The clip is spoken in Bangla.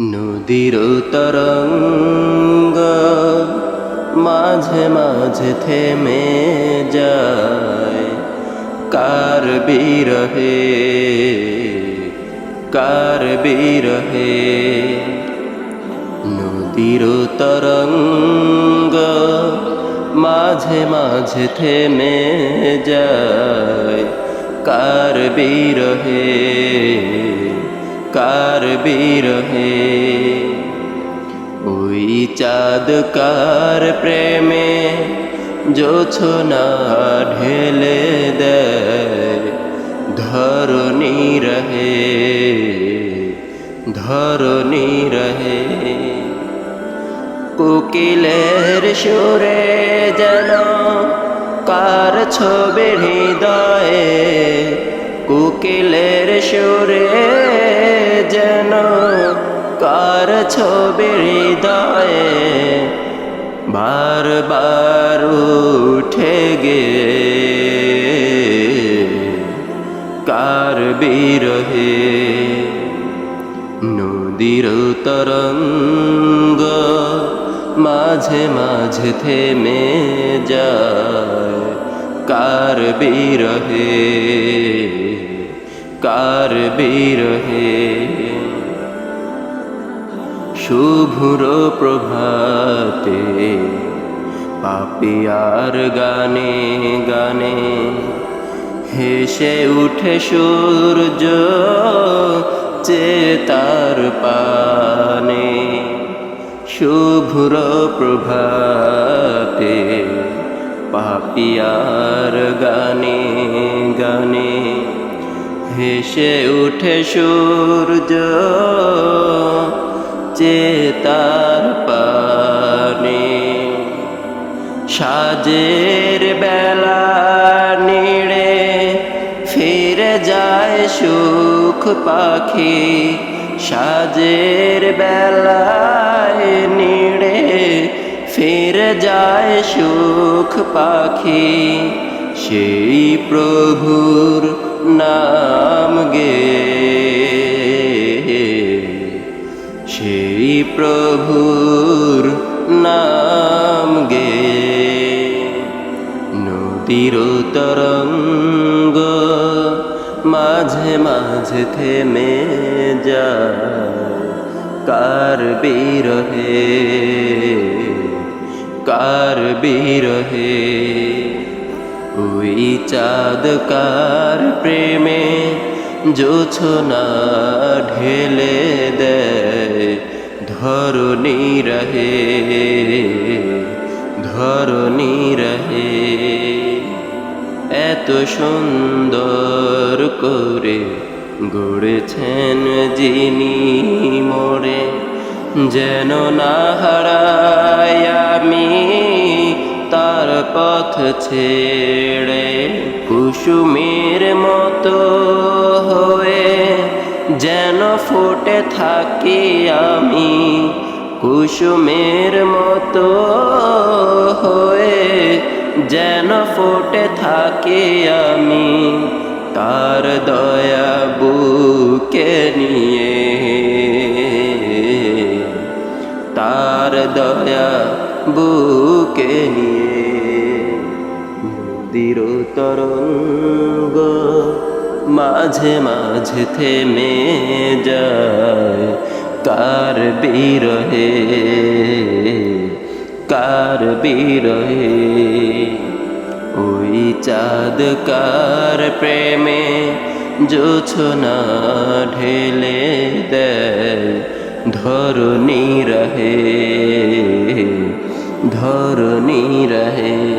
নদীর তরঙ্গ মাঝে মাঝে থেমে যায়। কার বিরহে কার বিরহে? নদীর তরঙ্গ মাঝে মাঝে থেমে যায়। কার বিরহে? কার বিরহে ওই চাঁদ কার প্রেমে জোছনা ঢেলে দেয় ধরণী রহে ধরণী রহে। কোকিলের সুরে যেন কার ছবি হৃদয়ে কোকিলের সুরে ছবি হৃদয়ে বারবার উঠে গে কার বিরহে? নদীর তরঙ্গ মাঝে মাঝে থেমে যায়। কার বিরহে? কার বিরহে? শুভ্র প্রভাতে পাপিয়ার গানে গানে হেসে উঠে সূর্য চেতার পানে। শুভ্র প্রভাতে পাপিয়ার গানে গানে হেসে উঠে সূর্য চেতার পানে। সাজের বেলা নিড়ে ফিরে যায় সুখ পাখি। সাজের বেলায় নিড়ে ফিরে যায় সুখ পাখি। সেই প্রভুর নাম গে সেই প্রভুর নাম গে। নদীর তরঙ্গ মাঝে মাঝে থেমে যায়। কার বিরহে কার বিরহে? ওই চাঁদ কার প্রেমে জোছনা ঢেলে দেয়, ধরণী রহে ধরণী রহে। এত সুন্দর করে গড়েছেন যিনি মোরে, যেন না হারাই আমি পথ ছেড়ে কুসুমের মতো হয়ে যেন ফুটে থাকি আমি কুসুমের মতো হয়ে যেন ফুটে থাকি আমি তার দয়া বুকে নিয়ে। তার দয়া বুকে নিয়ে। নদীর তরঙ্গ মাঝে মাঝে থেমে যায়। কার বিরহে কার বিরহে? ওই চাঁদ কার প্রেমে জোছনা ঢেলে দেয়, ধরণী রহে ধরণী রহে।